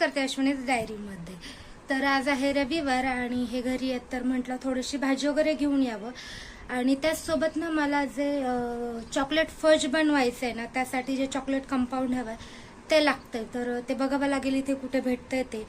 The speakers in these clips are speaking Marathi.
करते अश्विनीच डायरीमध्ये तर आज आहे रविवार आणि हे घरी येत तर म्हटलं थोडीशी भाजी वगैरे घेऊन यावं. आणि त्याचसोबत ना मला जे चॉकलेट फज बनवायचं आहे ना त्यासाठी जे चॉकलेट कंपाऊंड हवं आहे ते लागतंय. तर ते बघावं लागेल इथे कुठे भेटतंय ते.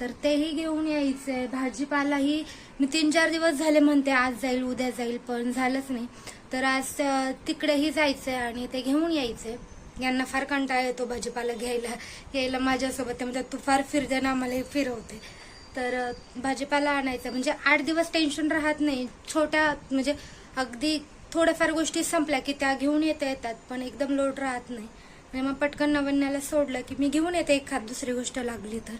तर तेही घेऊन यायचंय. भाजीपालाही मी तीन चार दिवस झाले म्हणते आज जाईल उद्या जाईल पण झालंच नाही. तर आज तिकडेही तिकडेही जायचंय आणि ते घेऊन यायचंय. यांना फार कंटाळा येतो भाजीपाला घ्यायला. यायला माझ्यासोबत ते म्हणतात तू फार फिरते ना मला हे फिरवते. तर भाजीपाला आणायचा. म्हणजे आठ दिवस टेन्शन राहत नाही. छोट्या म्हणजे अगदी थोड्याफार गोष्टी संपल्या की त्या घेऊन येता येतात पण एकदम लोड राहत नाही. म्हणजे मग पटकन नवन्याला सोडलं की मी घेऊन येते एखाद दुसरी गोष्ट लागली तर.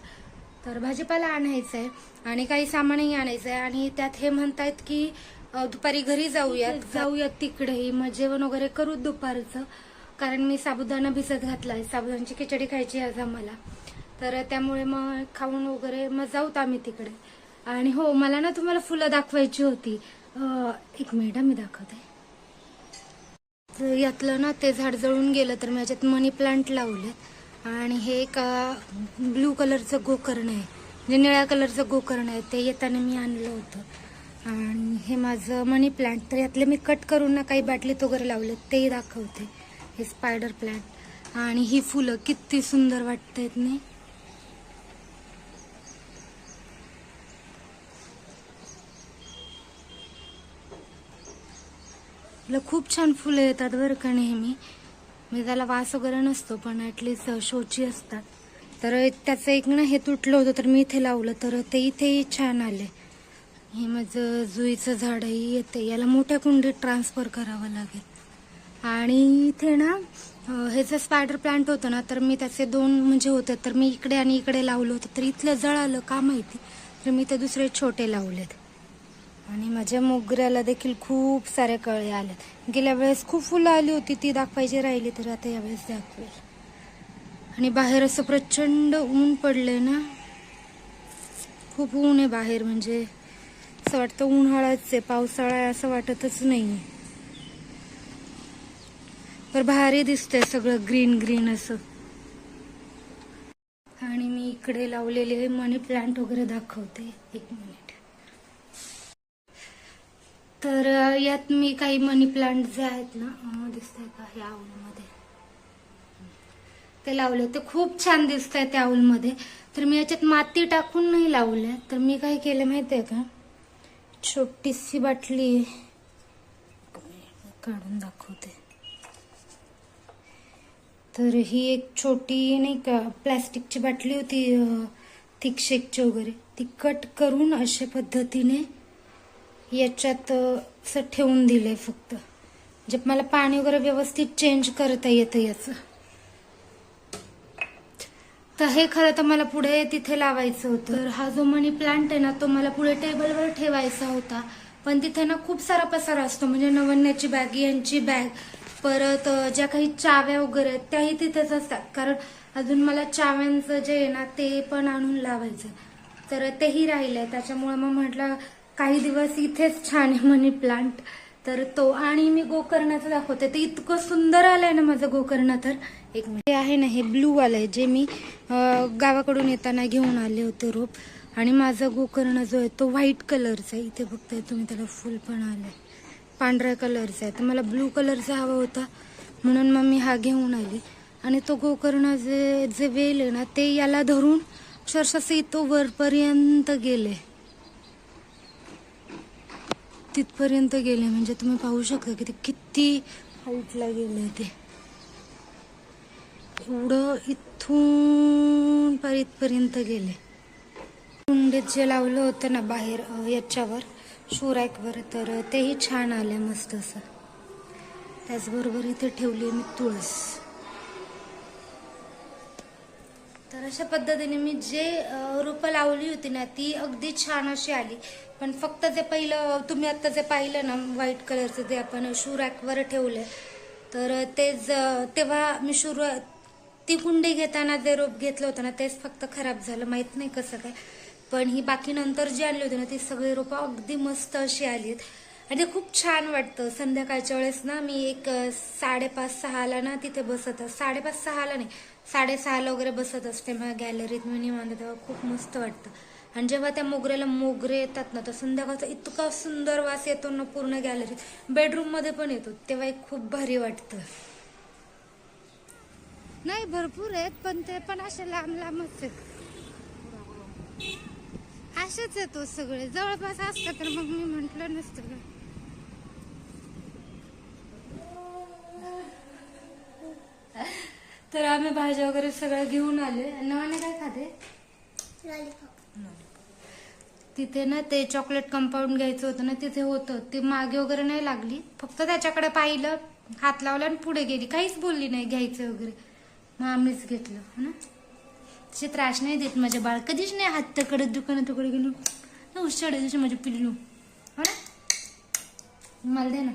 तर भाजीपाला आणायचा आहे आणि काही सामानही आणायचं आहे. आणि त्यात हे म्हणतायत की दुपारी घरी जाऊयात. जाऊयात तिकडेही. मग जेवण वगैरे करू दुपारचं. कारण मी साबुदाणा भिजत घातलाय. साबुदाण्याची खिचडी खायची आज आम्हाला. तर त्यामुळे मग खाऊन वगैरे मग जाऊत आम्ही तिकडे. आणि हो मला ना तुम्हाला फुलं दाखवायची होती. एक मिनिट मी दाखवते. यातलं ना ते झाड जळून गेलं तर मी याच्यात मनी प्लांट लावले. आणि हे एक ब्लू कलरचं गोकर्ण आहे. म्हणजे निळ्या कलरचं गोकर्ण आहे. ते येताना मी आणलं होतं. आणि हे माझं मनी प्लांट. तर यातले मी कट करून ना काही बाटलीत वगैरे लावले तेही दाखवते. हे स्पायडर प्लांट आणि ही फुलं किती सुंदर वाटतायत नाही मला खूप छान फुलं येतात बरं का नेहमी. म्हणजे त्याला वास वगैरे नसतो पण ॲटलिस्ट शोची असतात. तर त्याचं एक ना हे तुटलं होतं तर मी इथे लावलं तर ते इथेही छान आले. हे माझं जुईचं झाडही येते. याला मोठ्या कुंडीत ट्रान्सफर करावं लागेल. आणि इथे ना हे जे स्पायडर प्लांट होतं ना तर मी त्याचे दोन म्हणजे होते तर मी इकडे आणि इकडे लावलं होतं. तर इथलं जळालं का माहिती? तर मी ते दुसरे छोटे लावलेत. आणि माझ्या मोगऱ्याला देखील खूप सारे कळे आलेत. गेल्या वेळेस खूप फुलं आली होती ती दाखवायची राहिली तर आता यावेळेस दाखवेल. आणि बाहेर असं प्रचंड ऊन पडलंय ना. खूप ऊन आहे बाहेर म्हणजे असं वाटतं उन्हाळाच आहे पावसाळा आहे असं वाटतच नाही तर भारी दिसतंय सगळं ग्रीन ग्रीन असं. आणि मी इकडे लावलेले मनी प्लांट वगैरे दाखवते. एक मिनिट तर यात मी काही मनी प्लांट जे आहेत ना दिसत दिसतंय का ह्या आवळीमध्ये ते लावले. ते खूप छान दिसत आहे त्या आऊलमध्ये. तर मी याच्यात माती टाकून नाही लावले तर मी काय केलं माहितीये का? छोटीशी बाटली आहे. काढून दाखवते. तर ही एक छोटी नाही का प्लॅस्टिकची बाटली होती थिक शेकची वगैरे ती कट करून अशा पद्धतीने याच्यात असं ठेवून दिलंय फक्त. म्हणजे मला पाणी वगैरे व्यवस्थित चेंज करता येतं याचं. तर हे खरं तर मला पुढे तिथे लावायचं होतं. तर हा जो मनी प्लांट आहे ना तो मला पुढे टेबलवर ठेवायचा होता. पण तिथे ना खूप सारा पसारा असतो. म्हणजे नवन्याची बॅग यांची बॅग परत ज्या काही चाव्या वगैरे आहेत त्याही तिथेच असतात. कारण अजून मला चाव्यांचं जे आहे ना ते पण आणून लावायचं. तर तेही राहिलंय. त्याच्यामुळे मग म्हटलं काही दिवस इथेच छान आहे मनी प्लांट तर तो आणि मी गोकर्णाचं दाखवते. ते इतकं सुंदर आलंय ना माझं गोकर्ण तर. एक हे आहे ना हे ब्लू वालं आहे जे मी गावाकडून येताना घेऊन आले होते रोप. आणि माझा गोकर्ण जो आहे तो व्हाईट कलरचा आहे. इथे बघताय तुम्ही त्याला फुल पण आलंय. पांढऱ्या कलरचा आहे. तर मला ब्लू कलरचा हवा होता. म्हणून मग मी हा घेऊन आली. आणि तो गोकर्ण जे जे वेल आहे ना ते याला धरून अक्षरशः इथं वरपर्यंत गेले. तिथपर्यंत गेले. म्हणजे तुम्ही पाहू शकता की ते किती हाईटला गेले ते. एवढं इथून पर इथपर्यंत गेले. कुंडीत जे लावलं होतं ना बाहेर याच्यावर शोरॅकवर तर तेही छान आले मस्त असं. त्याचबरोबर इथे ठेवली मी तुळस. तर अशा पद्धतीने मी जे रोपं लावली होती ना ती अगदी छान अशी आली. पण फक्त जे पहिलं तुम्ही आत्ता जे पाहिलं ना व्हाईट कलरचं जे आपण शू रॅकवर ठेवलंय तर ते ज- तेव्हा मी शुरू ती कुंडी घेताना जे रोप घेतलं होतं ना तेच फक्त खराब झालं माहीत नाही कसं काय. पण ही बाकी नंतर जी आणली होती ना ती सगळी रोपं अगदी मस्त अशी आली आहेत आणि ते खूप छान वाटतं. संध्याकाळच्या वेळेस ना मी एक साडेपाच सहाला ना तिथे बसत साडेपाच सहाला नाही साडेसहाला वगैरे बसत असते मग गॅलरीत मी निवांत तेव्हा खूप मस्त वाटतं. आणि जेव्हा त्या मोगऱ्याला मोगरे येतात ना तर संध्याकाळचा इतका सुंदर वास येतो ना पूर्ण गॅलरीत बेडरूममध्ये पण येतो. तेव्हा एक खूप भारी वाटतं. नाही भरपूर आहेत पण ते पण असे लांब लांबच आहेत. असेच येतो सगळे. जवळपास असतात तर मग मी म्हंटल नसतं का तर आम्ही भाज्या वगैरे सगळं घेऊन आले. नवाने काय खाते? तिथे ना ते चॉकलेट कंपाऊंड घ्यायचं होतं ना तिथे होतं. ते मागे वगैरे नाही लागली. फक्त त्याच्याकडे पाहिलं हात लावला आणि पुढे गेली. काहीच बोलली नाही घ्यायचं वगैरे. मग आम्हीच घेतलं हो ना? तसे त्रास नाही देत माझ्या बाळ. कधीच नाही हात तकडे दुकानात गेलो. ना उशाडे जसे माझे पिल्लू. हो? ना मला दे ना.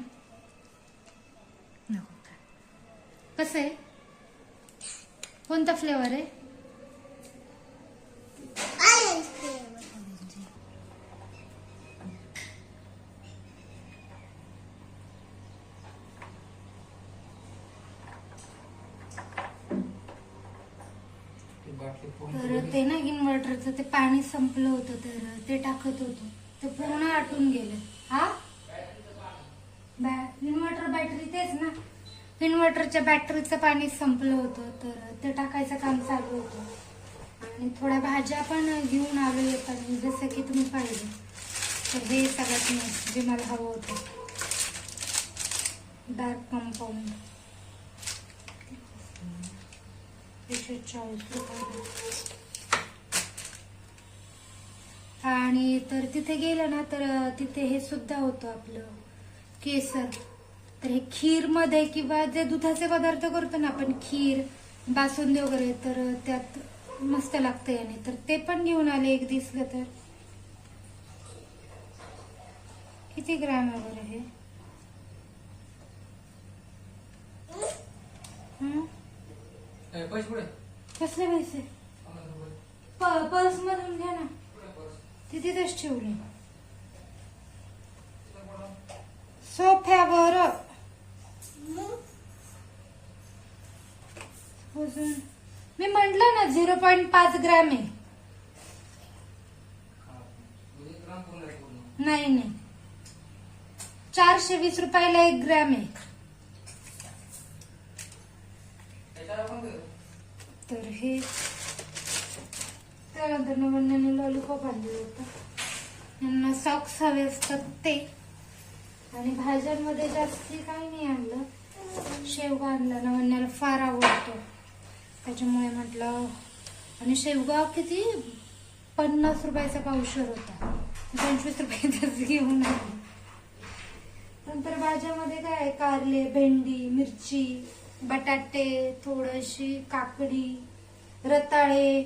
नको. का कसं आहे? कोणता फ्लेवर आहे ती बाटली फोन तर ते ना इन्व्हर्टरचं ते पाणी संपलं होतं तर ते टाकत होतो. ते पूर्ण आटून गेलं. हा? बॅ- इन्व्हर्टर बॅटरी तेच ना. इन्व्हर्टरच्या बॅटरीचं पाणी संपलं होतं तर ते टाकायचं काम चालू होतं. आणि थोड्या भाज्या पण घेऊन आलो येतात जसं की तुम्ही पाहिजे तर हे सगळ्यात मस्त जे मला हवं होतं. डार्क कंपाऊंड एकशे चाळीस रुपये. आणि तर तिथे गेलं ना तर तिथे हे सुद्धा होतं आपलं केसर. तर हे खीरमध्ये किंवा जे दुधाचे पदार्थ करतो ना आपण खीर बासुंदी वगैरे तर त्यात मस्त लागतं याने. तर ते पण घेऊन आले एक दिसलं तर किती ग्रॅम वगैरे हे? पैसे पुढे कसले पैसे? पर्स मधून घ्या ना. पर्स? ती तिथेच ठेवली. तिथं. सोफ्यावर अजून. मी म्हंटल ना झिरो पॉईंट पाच ग्रॅम आहे. म्हणजे. नाही नाही. चारशे वीस रुपयाला एक ग्रॅम आहे त्याच्यावर पण दे. तर हे त्यानंतर नवन्याने लॉलीपॉप आणलेला होता. यांना सॉक्स हवे असतात ते. आणि भाज्यांमध्ये जास्ती काही नाही आणलं. शेवगा आणला. नवन्याला फार आवडतो. त्याच्यामुळे म्हटलं आणि शेवगा किती? पन्नास रुपयाचा पावशर होता. पंचवीस रुपयाचाच घेऊन आले. नंतर भाज्यामध्ये काय आहे? कारले भेंडी मिरची. बटाटे थोडीशी काकडी रताळे.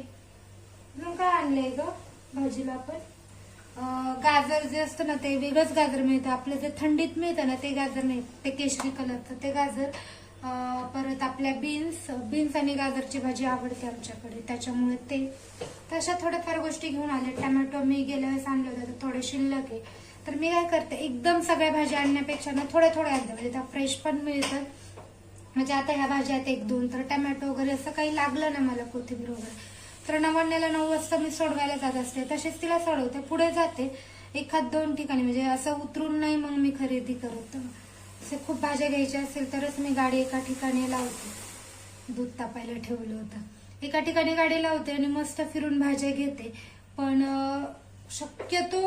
अजून काय आणले ग भाजीला पण गाजर जे असतं ना ते वेगळंच गाजर मिळतं. आपलं जे थंडीत मिळतं ना ते गाजर नाही ते केशरी कलरचं. ते गाजर परत आपल्या बीन्स बीन्स आणि गाजरची भाजी आवडते आमच्याकडे. त्याच्यामुळे ते. तशा थोड्याफार गोष्टी घेऊन आले. टमॅटो मी गेल्या वेळेस आणले होते तर थोडे शिल्लक आहे. तर मी काय करते एकदम सगळ्या भाज्या आणण्यापेक्षा ना थोड्या थोड्या आणते. म्हणजे त्या फ्रेश पण मिळतात. म्हणजे आता ह्या भाज्या आहेत एक दोन तर टमॅटो वगैरे असं काही लागलं ना मला कोथिंबीर वगैरे. तर नवण्याला नऊ वाजता मी सोडवायला जात असते. तसेच तिला सोडवते. पुढे जाते. एखाद दोन ठिकाणी. म्हणजे असं उतरून नाही मग मी खरेदी करत. असे खूप भाज्या घ्यायच्या असेल तरच मी गाडी एका ठिकाणी लावते. दूध तापायला ठेवलं होतं. एका ठिकाणी गाडी लावते आणि मस्त फिरून भाज्या घेते. पण शक्यतो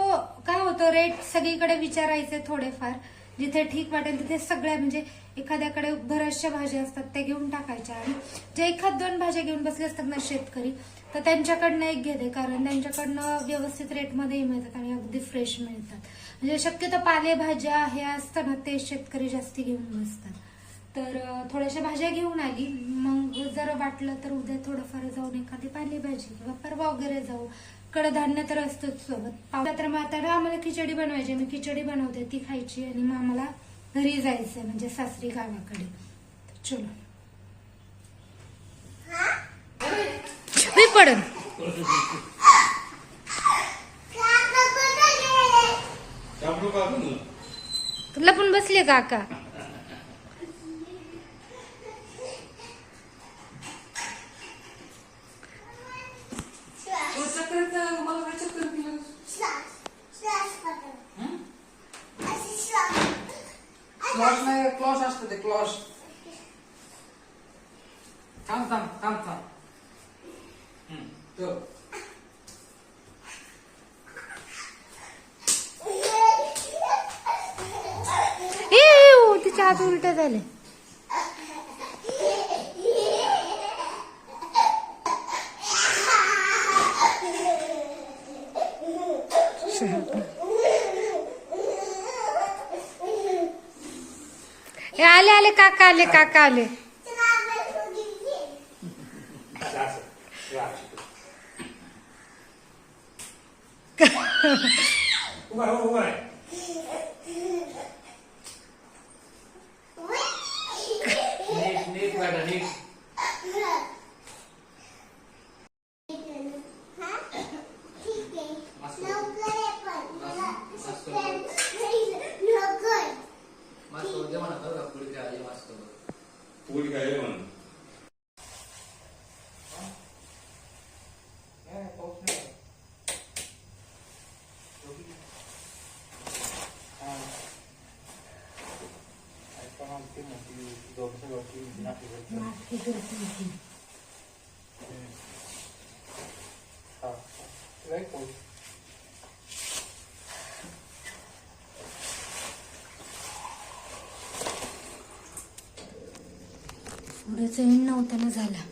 काय होतं रेट सगळीकडे विचारायचे थोडेफार. जिथे ठीक वाटेल तिथे सगळ्या म्हणजे एखाद्याकडे बऱ्याचशा भाज्या असतात त्या घेऊन टाकायच्या. आणि जे एखाद दोन भाज्या घेऊन बसले असतात ना शेतकरी तर त्यांच्याकडनं एक घेते कारण त्यांच्याकडनं व्यवस्थित रेटमध्येही मिळतात आणि अगदी फ्रेश मिळतात. म्हणजे शक्यतो पालेभाज्या हे असतं ना ते शेतकरी जास्ती घेऊन बसतात. तर थोड्याशा भाज्या घेऊन आली. मग जर वाटलं तर उद्या थोडंफार जाऊन एखादी पालेभाजी किंवा परवा वगैरे जाऊ. कडधान्य तर असतंच सोबत. पावला तर मग आम्हाला खिचडी बनवायची. मी खिचडी बनवते ती खायची आणि मग आम्हाला घरी जायचंय म्हणजे सासरी गावाकडे. चलो. मी पडन. लपून बसले काका. Κλώσσα, τι κλώσσα. Κάντε, κάντα κάνε. Ε, ου, τι τάσσε μου, τι. ए, आले आले काका आले काका आले उभा राहा, उभा राहा. नीट नीट बेटा नीट मस्त होते म्हणा बरं का पुढे काय आली मस्त बरं. पोळी खायला म्हणून. काय पाऊस नाही हा. हा. लय पुढेच एंड ना झाला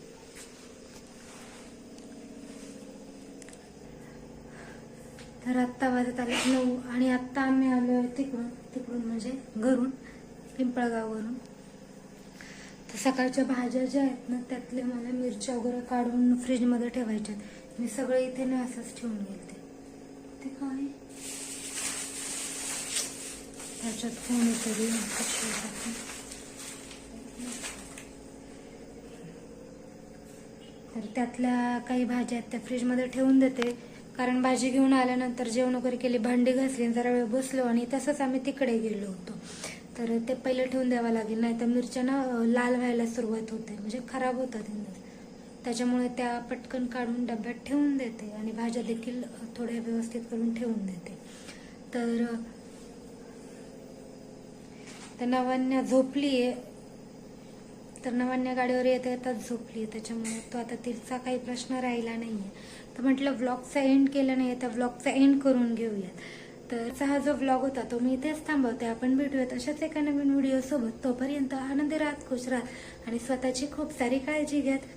तर आत्ता वाजत आले नऊ आणि आत्ता आम्ही आलो तिकडून तिकडून म्हणजे घरून पिंपळगाववरून तर सकाळच्या भाज्या ज्या आहेत ना त्यातले मला मिरच्या वगैरे काढून फ्रीजमध्ये ठेवायच्यात. मी सगळं इथे ना असंच ठेवून गेलते. ते काय? त्याच्यात कोणीतरी कशासाठी तर त्यातल्या काही भाज्या आहेत त्या फ्रीजमध्ये ठेवून देते. कारण भाजी घेऊन आल्यानंतर जेवण वगैरे केली भांडी घासली जरा वेळ बसलो आणि तसंच आम्ही तिकडे गेलो होतो. तर ते पहिलं ठेवून द्यावं लागेल नाही तर मिरच्या ना लाल व्हायला सुरुवात होते म्हणजे खराब होतात त्याच्यामुळे त्या पटकन काढून डब्यात ठेवून देते आणि भाज्या देखील थोड्या व्यवस्थित करून ठेवून देते. तर तर नवान्या झोपली आहे तर नवान्या गाडीवर येता येताच झोपली आहे त्याच्यामुळे तो आता तिचा काही प्रश्न राहिला नाही आहे तर म्हटलं व्लॉगचा एंड केला नाही तर व्लॉगचा एंड करून घेऊयात. तर हा जो व्लॉग होता तो मी इथेच थांबवते. आपण भेटूयात अशाच एका नवीन व्हिडिओ सोबत. तोपर्यंत आनंदी राहत खुश राहत आणि स्वतःची खूप सारी काळजी घ्यात